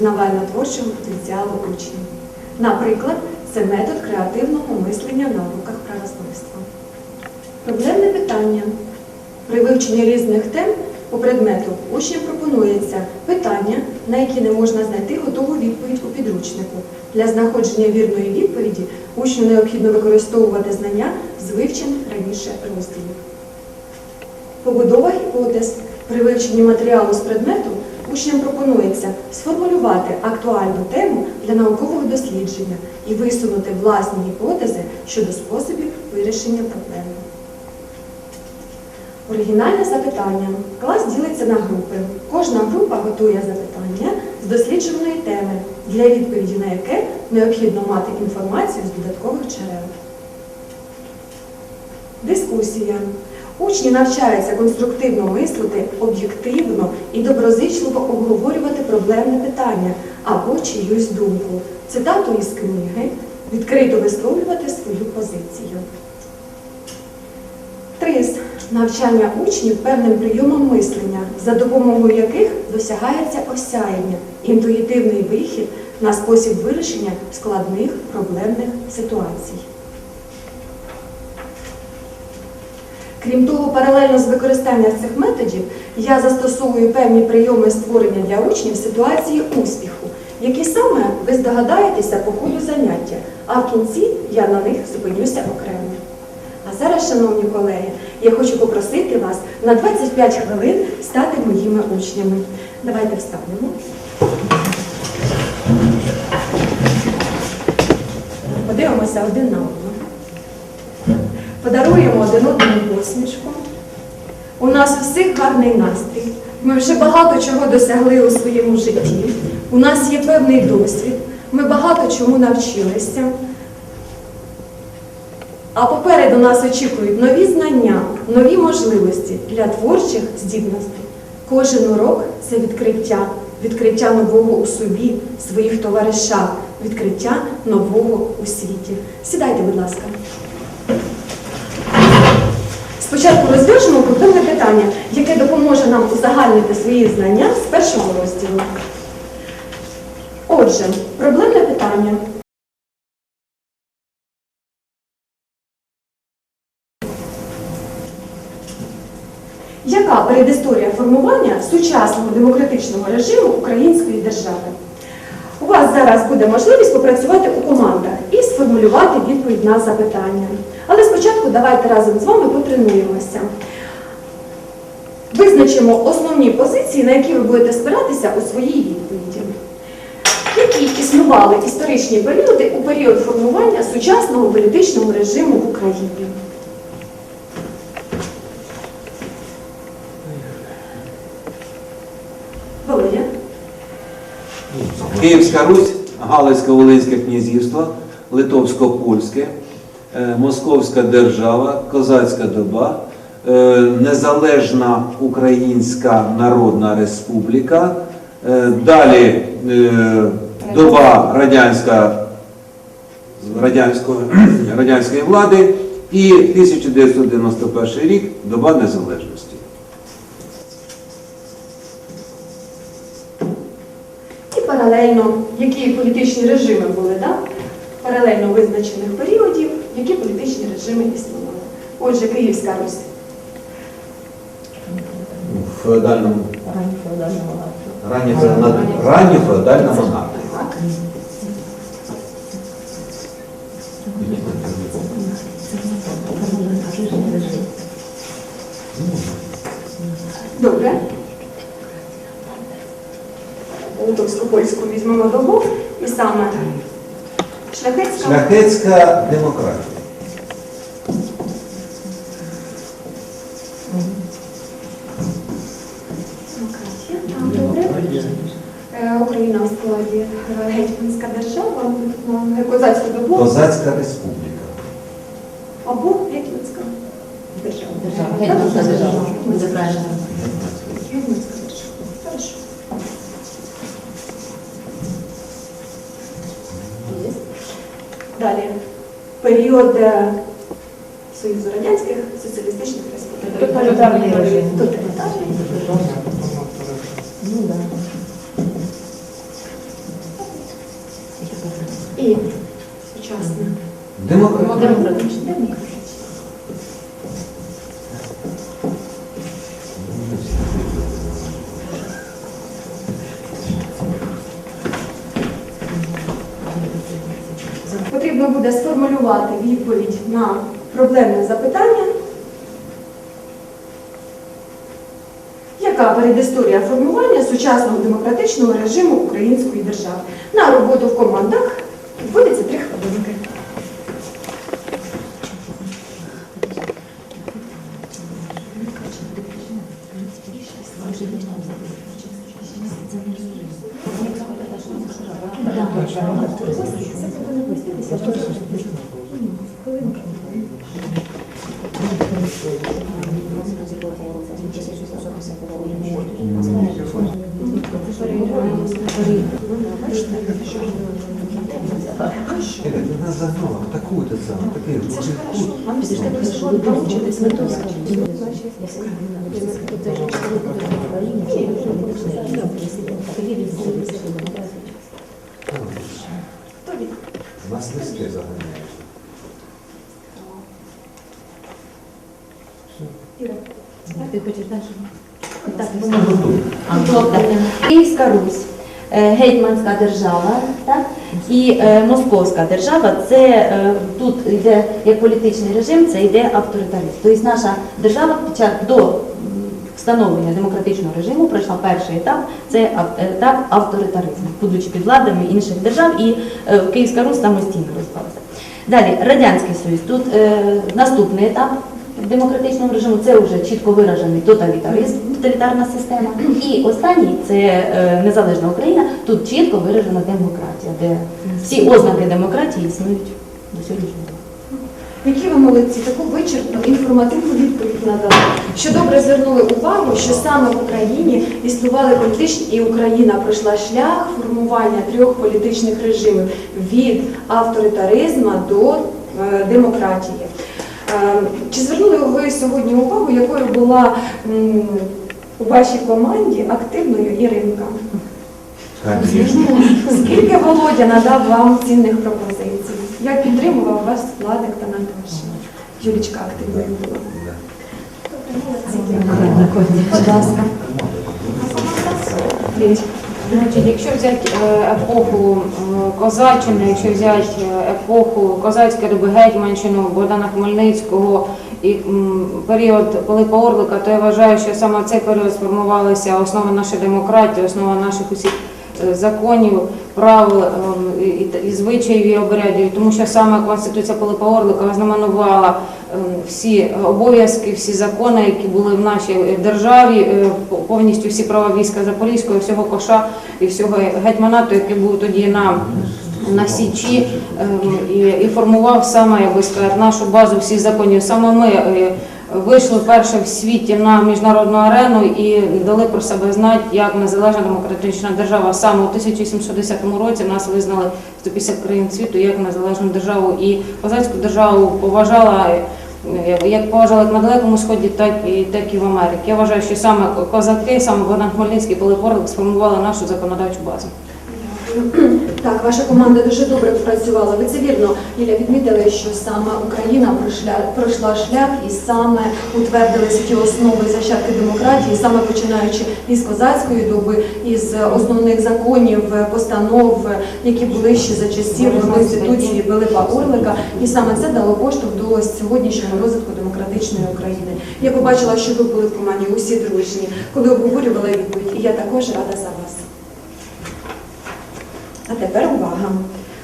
пізнавально-творчого потенціалу учнів. Наприклад, це метод креативного мислення на уроках правознавства. Проблемне питання. При вивченні різних тем по предмету учням пропонується питання, на які не можна знайти готову відповідь у підручнику. Для знаходження вірної відповіді учню необхідно використовувати знання з вивчених раніше розділів. Побудова гіпотез. При вивченні матеріалу з предмету учням пропонується сформулювати актуальну тему для наукового дослідження і висунути власні гіпотези щодо способів вирішення проблеми. Оригінальне запитання. Клас ділиться на групи. Кожна група готує запитання з досліджуваної теми, для відповіді на яке необхідно мати інформацію з додаткових джерел. Дискусія. Учні навчаються конструктивно мислити, об'єктивно і доброзичливо обговорювати проблемне питання або чиюсь думку, цитату із книги, відкрито висловлювати свою позицію. Трис. Навчання учнів певним прийомам мислення, за допомогою яких досягається осяяння, інтуїтивний вихід на спосіб вирішення складних проблемних ситуацій. Крім того, паралельно з використанням цих методів я застосовую певні прийоми створення для учнів ситуації успіху, які саме ви здогадаєтеся по ходу заняття, а в кінці я на них зупинюся окремо. А зараз, шановні колеги, я хочу попросити вас на 25 хвилин стати моїми учнями. Давайте встанемо. Подивимося один на одного. Подаруємо один одному посмішку. У нас у всіх гарний настрій. Ми вже багато чого досягли у своєму житті. У нас є певний досвід. Ми багато чому навчилися. А попереду нас очікують нові знання, нові можливості для творчих здібностей. Кожен урок це відкриття, відкриття нового у собі, своїх товаришах, відкриття нового у світі. Сідайте, будь ласка. Спочатку розв'яжемо проблемне питання, яке допоможе нам узагальнити свої знання з першого розділу. Отже, проблемне питання. Яка передісторія формування сучасного демократичного режиму української держави? У вас зараз буде можливість попрацювати у командах і сформулювати відповідь на запитання. Але спочатку давайте разом з вами потренуємося. Визначимо основні позиції, на які ви будете спиратися у своїй відповіді. Які існували історичні періоди у період формування сучасного політичного режиму в Україні? Володя? Київська Русь, Галицько-Волинське князівство, Литовсько-Польське, е, Московська держава, Козацька доба, Незалежна Українська Народна Республіка, е, далі е, доба радянська, радянської влади і 1991 рік доба незалежності. І паралельно, які політичні режими були, да? паралельно визначених періодів, які політичні режими існували. Отже, Київська Русь. Феодальному Ранній феодальна монархія. Добре. Литовську польську візьмемо добу і саме шляхетська. Шляхетська. Демократія. Е, Україна в складі гетьманська держава, е, козацьку добу Козацька республіка. або гетьманська держава. Гетьманська держава. Гетьманська держава. Хорошо. Далі. Період е, Союзу Радянських Соціалістичних Республік. Тоталітарний режим. Тоталітарний. Ну, Потрібно буде сформулювати відповідь на проблемне запитання. Яка передісторія формування сучасного демократичного режиму української держави? На роботу в командах відводиться три хвилинки. Ира, ты нас загнала в такую-то самую, такие Це ж вот хорошо. Вам після того получитись Хто від? Нас листи заганяють. Іра. Ти хочеш далі? Так, Так. Київська Русь, е, гетьманська держава, так? і е, Московська держава, це е, тут йде як політичний режим, це йде авторитаризм. Тобто наша держава під час до встановлення демократичного режиму пройшла перший етап, це етап авторитаризму, будучи під владами інших держав, і е, Київська Русь самостійно розпалася. Далі Радянський Союз. Тут е, наступний етап демократичного режиму це вже чітко виражений тоталітаризм, тоталітарна система. І останній це е, незалежна Україна. Тут чітко виражена демократія, де всі ознаки демократії існують до сьогоднішнього. Які ви молодці, таку вичерпну інформативну відповідь надали, що добре звернули увагу, що саме в Україні існували політичні, і Україна пройшла шлях формування трьох політичних режимів від авторитаризму до е, демократії. Е, Чи звернули ви сьогодні увагу, якою була у вашій команді активною Іринка? Конечно. Скільки Володя надав вам цінних пропозицій? Як підтримував вас Владик та Наташа? Юлічка активною була. Будь ласка. Значить, якщо взяти е, епоху е, козаччини, якщо взяти е, епоху козацьке доби гетьманщину Богдана Хмельницького і період Пилипа Орлика, то я вважаю, що саме цей період сформувалися основи нашої демократії, основа наших усіх законів, правил і, звичаїв і обрядів, тому що саме Конституція Пилипа Орлика ознаменувала всі обов'язки, всі закони, які були в нашій державі, е, повністю всі права війська Запорізького, всього коша і всього гетьманату, який був тоді на, на Січі, ем, і, формував саме, як би сказати, нашу базу всіх законів. Саме ми е, вийшли вперше в світі на міжнародну арену і дали про себе знати як незалежна демократична держава. Саме у 1710 році нас визнали 150 країн світу як незалежну державу і козацьку державу поважала. Як поважали на Далекому Сході, так і так і в Америці. Я вважаю, що саме козаки, саме Богдан Хмельницький, коли Орлик сформували нашу законодавчу базу. Так, ваша команда дуже добре працювала. Ви це вірно, Ліля, відмітили, що саме Україна пройшла, пройшла шлях і саме утвердилися ті основи зачатки демократії, саме починаючи із козацької доби, із основних законів, постанов, які були ще за часів Конституції Пилипа Орлика. І саме це дало поштовх до сьогоднішнього розвитку демократичної України. Я побачила, що ви були в команді усі дружні, коли обговорювали відповідь, і я також рада за вас. А тепер увага.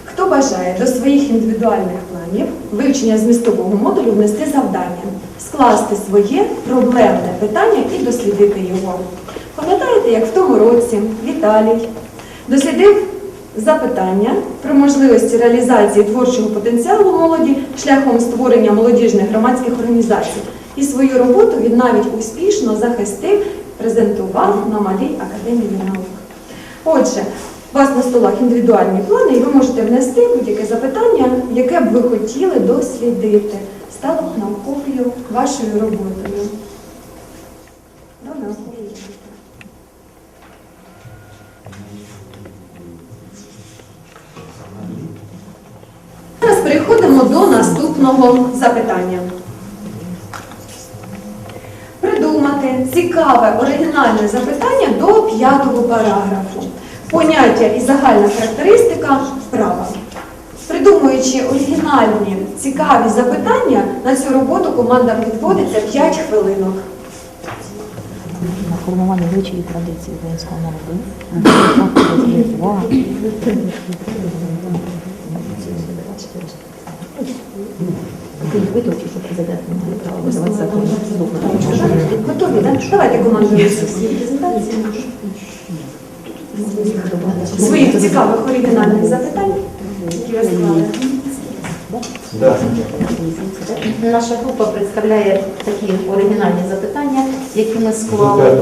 Хто бажає до своїх індивідуальних планів вивчення змістового модулю внести завдання, скласти своє проблемне питання і дослідити його. Пам'ятаєте, як в тому році Віталій дослідив запитання про можливості реалізації творчого потенціалу молоді шляхом створення молодіжних громадських організацій. І свою роботу він навіть успішно захистив, презентував на малій академії наук. Отже, у вас на столах індивідуальні плани, і ви можете внести будь-яке запитання, яке б ви хотіли дослідити. Стало б нам копію вашою роботою. До нас. Зараз переходимо до наступного запитання. Придумати цікаве оригінальне запитання до п'ятого параграфу. Поняття і загальна характеристика права. Придумуючи оригінальні цікаві запитання, на цю роботу командам відводиться 5 хвилинок. формування звичаїв і традицій українського народу. Виключиш, що президент не має права визивати закони. Готові, так? Давайте командуємо свої презентації. Своїх цікавих оригінальних запитань, які ви склали. Да. Наша група представляє такі оригінальні запитання, які ми склали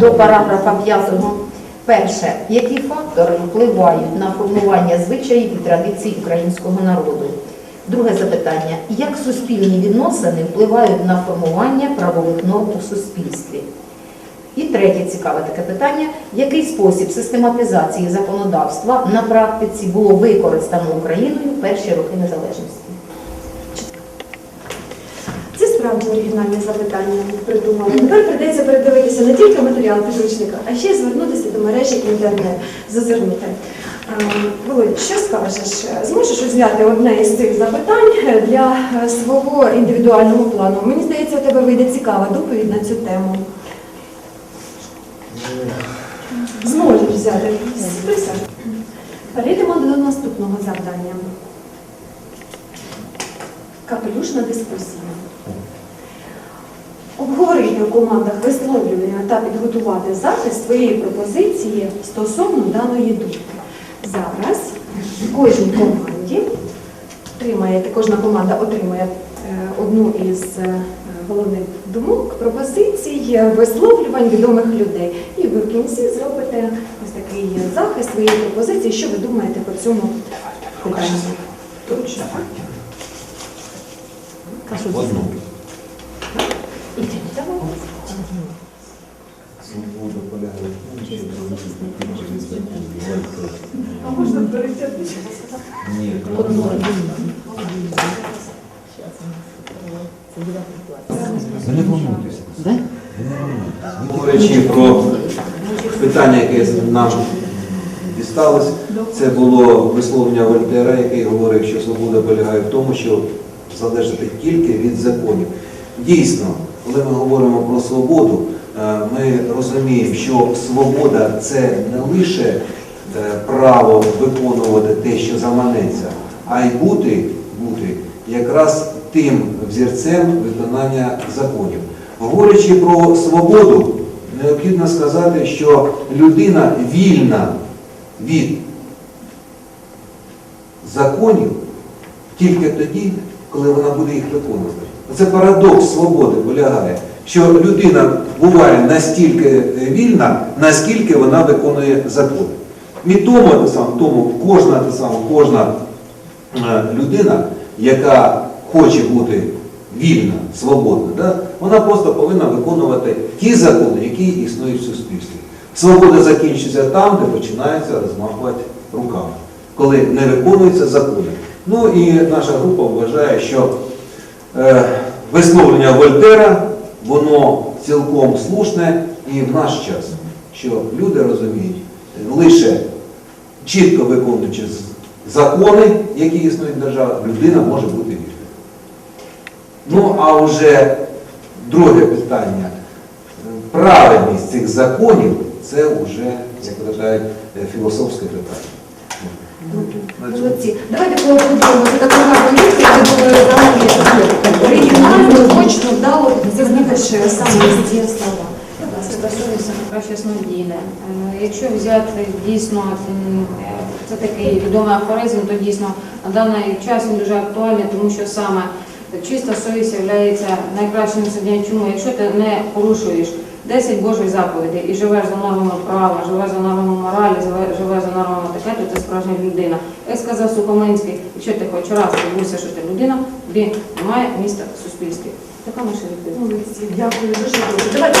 до параграфа 5. Перше, які фактори впливають на формування звичаїв і традицій українського народу? Друге запитання: як суспільні відносини впливають на формування правових норм у суспільстві? І третє цікаве таке питання: який спосіб систематизації законодавства на практиці було використано Україною перші роки незалежності? Це справді оригінальне запитання придумали. Тепер прийдеться передивитися не тільки матеріал підручника, а ще й звернутися до мережі інтернет, зазирнути. Володь, що скажеш? Зможеш взяти одне із цих запитань для свого індивідуального плану? Мені здається, у тебе вийде цікава доповідь на цю тему. Зможеш взяти. Присядь. Перейдемо до наступного завдання. Капелюшна дискусія. Обговорити у командах висловлювання та підготувати захист своєї пропозиції стосовно даної думки. Зараз кожній команді отримаєте, кожна команда отримує е, одну із е, головних думок, пропозицій, висловлювань відомих людей. І ви в кінці зробите ось такий захист своєї пропозиції, що ви думаєте по цьому питанню. Точно. Одну. Свобода полягає в тому, що А можна перейти? Ні, Одну. Волнуйтеся. Говорячи про питання, яке нам дісталось, це було висловлення Вольтера, який говорив, що свобода полягає в тому, що залежати тільки від законів. Дійсно, коли ми говоримо про свободу, е, ми розуміємо, що свобода це не лише е, право виконувати те, що заманеться, а й бути, бути якраз тим взірцем виконання законів. Говорячи про свободу, необхідно сказати, що людина вільна від законів тільки тоді, коли вона буде їх виконувати. Це парадокс свободи полягає, що людина буває настільки вільна, наскільки вона виконує закони. І тому, тому кожна, кожна е, людина, яка хоче бути вільна, свободна, да, вона просто повинна виконувати ті закони, які існують в суспільстві. Свобода закінчується там, де починається розмахувати руками, коли не виконуються закони. Ну і наша група вважає, що е, висловлення Вольтера, воно цілком слушне і в наш час, що люди розуміють, лише чітко виконуючи закони, які існують в державі, людина може бути вільною. Ну, а вже друге питання. Правильність цих законів це вже, як вважають, е, філософське питання. Молодці. Давайте поаплодуємо за таку гарну відповідь. Ви були взагалі оригінально, точно, вдало. Це знаєш саме ці слова. Це стосується краще снодійне. Е, Якщо взяти дійсно, е, це такий відомий афоризм, то дійсно на даний час він дуже актуальний, тому що саме чиста совість є найкращим суддям. Чому? Якщо ти не порушуєш 10 Божих заповідей і живеш за нормами права, живеш за нормами моралі, живе- живеш за нормами таке, то ти справжня людина. Як сказав Сухомлинський, якщо ти хоч раз забувся, що ти людина, тобі немає місця в суспільстві. Така наша. Молодці, дякую, дуже. Давайте.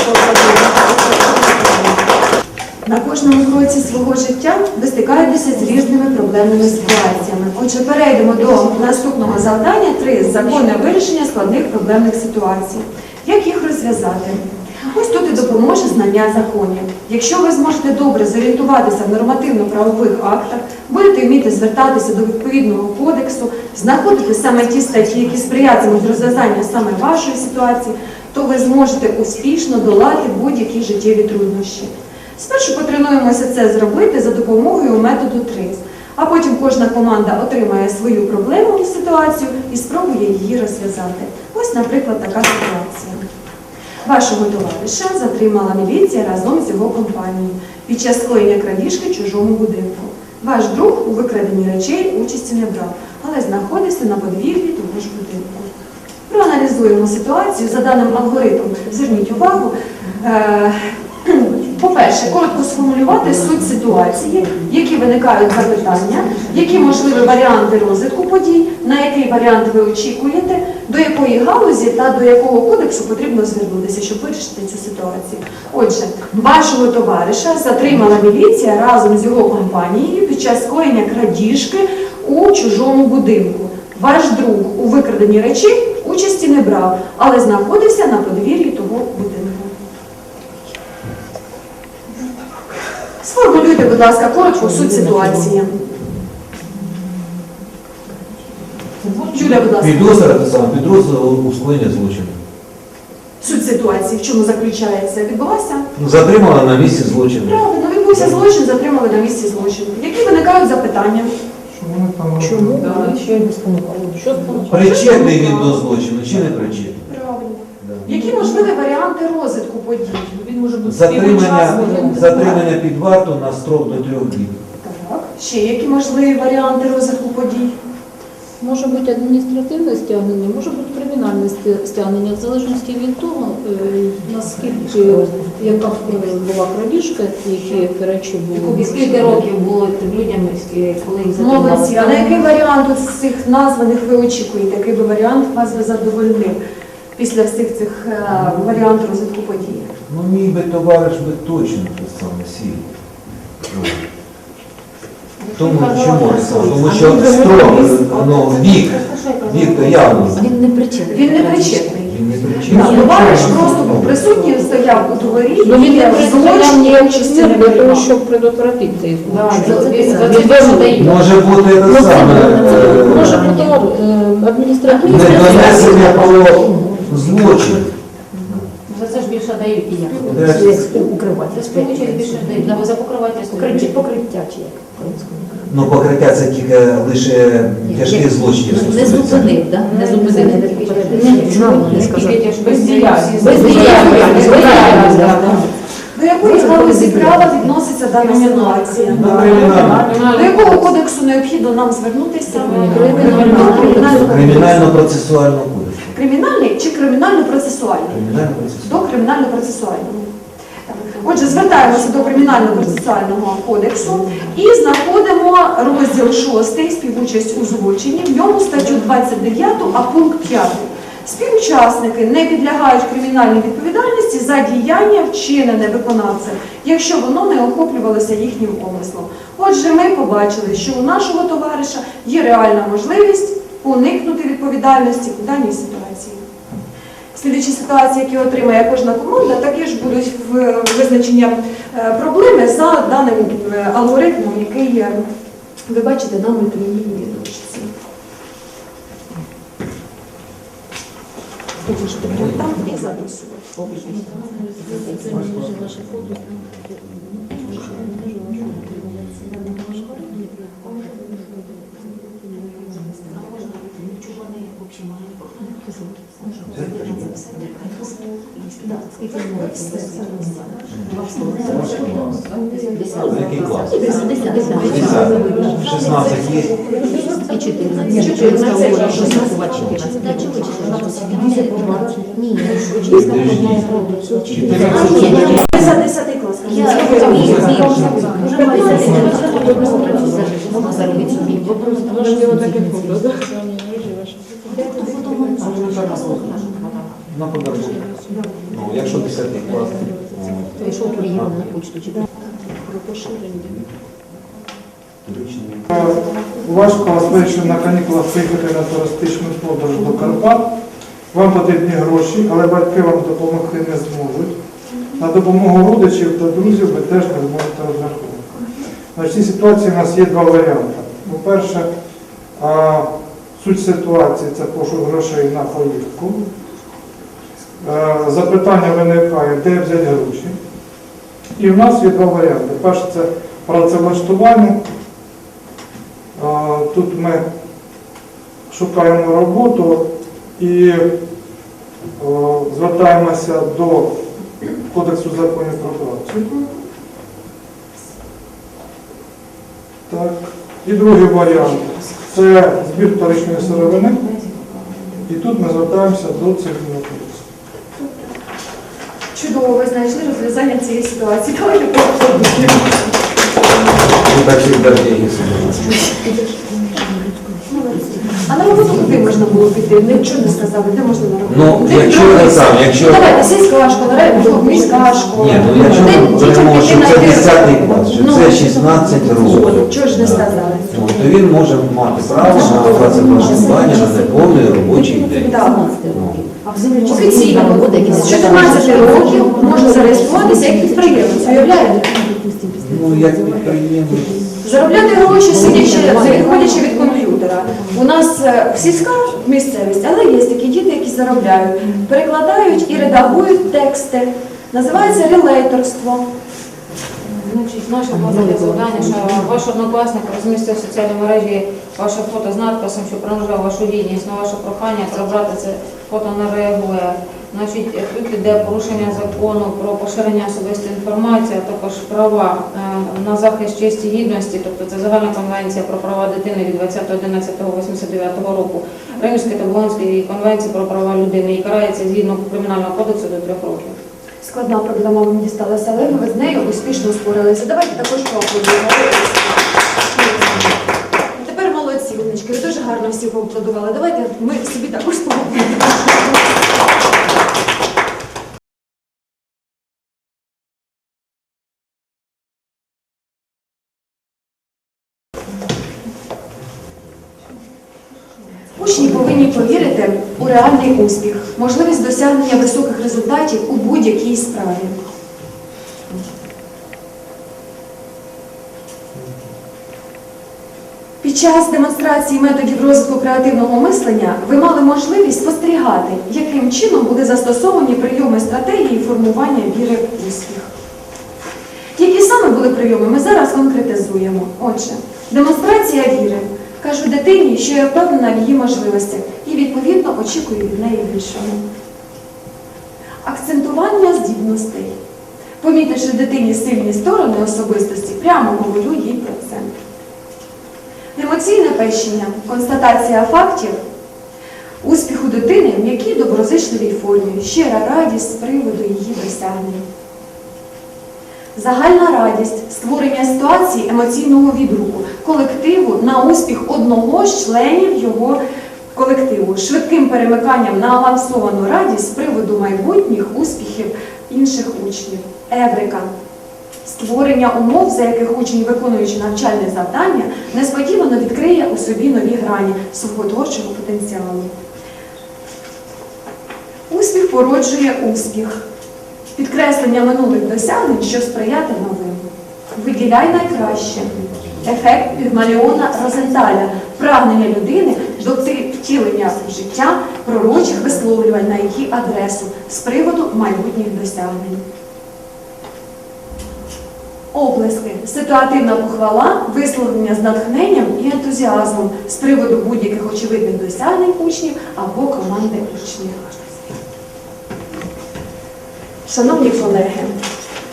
На кожному кроці свого життя ви стикаєтеся з різними проблемними ситуаціями. Отже, перейдемо до наступного завдання три законне вирішення складних проблемних ситуацій. Як їх розв'язати? Ось тут і допоможе знання законів. Якщо ви зможете добре зорієнтуватися в нормативно-правових актах, будете вміти звертатися до відповідного кодексу, знаходити саме ті статті, які сприятимуть розв'язанню саме вашої ситуації, то ви зможете успішно долати будь-які життєві труднощі. Спершу потренуємося це зробити за допомогою методу ТРИС, а потім кожна команда отримає свою проблемну ситуацію і спробує її розв'язати. Ось, наприклад, така ситуація. Вашого товариша затримала міліція разом з його компанією під час скоєння крадіжки чужому будинку. Ваш друг у викраденні речей участі не брав, але знаходився на подвір'ї того ж будинку. Проаналізуємо ситуацію за даним алгоритмом. Зверніть увагу. По-перше, коротко сформулювати суть ситуації, які виникають запитання, які можливі варіанти розвитку подій, на який варіант ви очікуєте, до якої галузі та до якого кодексу потрібно звернутися, щоб вирішити цю ситуацію. Отже, вашого товариша затримала міліція разом з його компанією під час скоєння крадіжки у чужому будинку. Ваш друг у викраденні речей участі не брав, але знаходився на подвір'ї того будинку. Сформулюйте, будь ласка, коротко суть ситуації. Юля, будь ласка, Підозра те саме, підозра у скоєнні злочину. суть ситуації, в чому заключається? Відбулася? Ну, Затримала на місці злочину. Правильно, відбувся злочин, затримали на місці злочину. Які виникають запитання? Чому? Спонукало? Що спонукало? Причетний він до злочину чи не причетний? Які можливі варіанти розвитку подій? Він може бути Затримання, затримання під варту на строк до трьох днів. Так. Ще які можливі варіанти розвитку подій? Може бути адміністративне стягнення, може бути кримінальне стягнення, в залежності від того, е, наскільки яка була крадіжка, які речі були. І скільки років було тим людям, коли їх затримали? Молодці. А на який варіант з цих названих ви очікуєте? Який би варіант вас би задовольнив після всіх цих е, варіантів розвитку подій? Ну, мій би товариш би точно те саме сів. Тому чому? Тому що строк, ну, вік, вік то явно. Він не причетний. Він не причетний. Він не Так. Товариш просто був присутній, стояв у дворі, Ну, він не в представляв злочині ніяких участі мір не для того, щоб предотвратити цей Да, злочин. за- за- за. Може бути те Ну, саме. е, Може бути е, адміністративне Не донесення було злочин. За це ж більше дають і як. Укривати. За співучасть більше дають, або за покривательство. Покриття, чи як? Ну, покриття це тільки лише тяжких злочинів. Не зупинив, так? Не зупинив. До якої галузі права відноситься дана ситуація? До якого кодексу необхідно нам звернутися? Кримінально-процесуального. Кримінальний чи кримінально-процесуальний? До кримінально-процесуального. Отже, звертаємося до кримінально-процесуального кодексу і знаходимо розділ 6 співучасть у злочині, в ньому статтю 29, а пункт 5. Співучасники не підлягають кримінальній відповідальності за діяння, вчинене виконавцем, якщо воно не охоплювалося їхнім помислом. Отже, ми побачили, що у нашого товариша є реальна можливість уникнути відповідальності у даній ситуації. Слідуючі ситуації, які отримає кожна команда, також ж будуть в визначення е, проблеми за даним е, алгоритмом, який е, ви бачите на мультимедійній дошці. Там і записувати. Який клас? 16 є. І 14. 14. Що 14? Та чого 14? Ні, За 10 клас. Я розумію, вже можна заробити собі. Вопрос, тому що На подарунок. Ну, якщо 10 клас. Прийшов приїхав на почту поширення. Важко вас вирішили на канікулах поїхати на туристичну подорож до Карпат. Вам потрібні гроші, але батьки вам допомогти не зможуть. На допомогу родичів та друзів ви теж не зможете розраховувати. На цій ситуації у нас є два варіанти. По-перше, суть ситуації це пошук грошей на поїздку. Е, Запитання виникає, де взяти гроші. І в нас є два варіанти. Перше це працевлаштування. Тут ми шукаємо роботу і звертаємося до Кодексу законів про працю. Так. І другий варіант це збір вторичної сировини. І тут ми звертаємося до цивільного. Чудово, ви знайшли розв'язання цієї ситуації. Давайте поговоримо. Ну. А на роботу куди можна було піти? Нічого не сказали, де можна на роботу? Ну, Де якщо відправитися? там, якщо- Ну, Давайте, сільська школа, міська школа. Ні, ну якщо Де ми дітям беремо, піти що на це директора? 10 клас, що Ну, це 16 років. Чого ж не сказали? Ну, то він може мати право на працевлаштування на неповний робочий день. Так. Ну, Офіційно з 14 років може зареєструватися як підприємець. Уявляєте? Ну, як підприємець. Заробляти гроші, сидячи, відходячи від комп'ютера. У нас е, сільська місцевість, але є такі діти, які заробляють, перекладають і редагують тексти. Називається релейторство. Значить, наше таке завдання, що ваш однокласник розмістив в соціальній мережі ваше фото з надписом, що принижав вашу гідність, на ваше прохання прибрати це фото не реагує. Значить, тут іде порушення закону про поширення особистої інформації, а також права е, на захист честі гідності, тобто це загальна конвенція про права дитини від 20.11.89 року, Римської та Болонської конвенції про права людини і карається згідно кримінального кодексу до трьох років. Складна проблема мені дісталася, але ви з нею успішно споралися. Давайте також поаплодуємо. Тепер молодці, умнички, ви дуже гарно всі поаплодували. Давайте ми собі також поаплодуємо. Учні повинні повірити у реальний успіх, можливість досягнення високих результатів у будь-якій справі. Під час демонстрації методів розвитку креативного мислення ви мали можливість спостерігати, яким чином були застосовані прийоми стратегії формування віри в успіх. Які саме були прийоми, ми зараз конкретизуємо. Отже, демонстрація віри. Кажу дитині, що я впевнена в її можливостях і відповідно очікую від неї більшого. Акцентування здібностей. Помітивши дитині сильні сторони особистості, прямо говорю їй про це. Емоційне пещення, констатація фактів успіху дитини в м'якій доброзичливій формі, щира радість з приводу її досягнень. Загальна радість, створення ситуації емоційного відгуку, колективу на успіх одного з членів його колективу, швидким перемиканням на авансовану радість з приводу майбутніх успіхів інших учнів. Еврика. Створення умов, за яких учень, виконуючи навчальне завдання, несподівано відкриє у собі нові грані свого творчого потенціалу. Успіх породжує успіх. Підкреслення минулих досягнень, що сприяти новим. Виділяй найкраще. Ефект Пігмаліона Розенталя, прагнення людини до втілення життя пророчих висловлювань на її адресу з приводу майбутніх досягнень. Оплески, ситуативна похвала, висловлення з натхненням і ентузіазмом з приводу будь-яких очевидних досягнень учнів або команди учнів. Шановні колеги,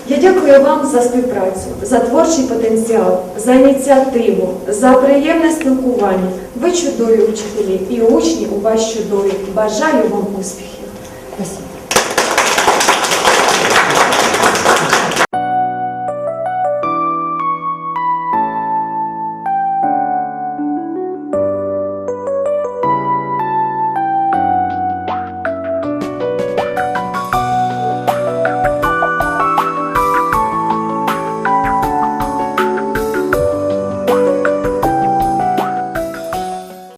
я дякую вам за співпрацю, за творчий потенціал, за ініціативу, за приємне спілкування. Ви чудові вчителі і учні у вас чудові. Бажаю вам успіхів. Спасибо.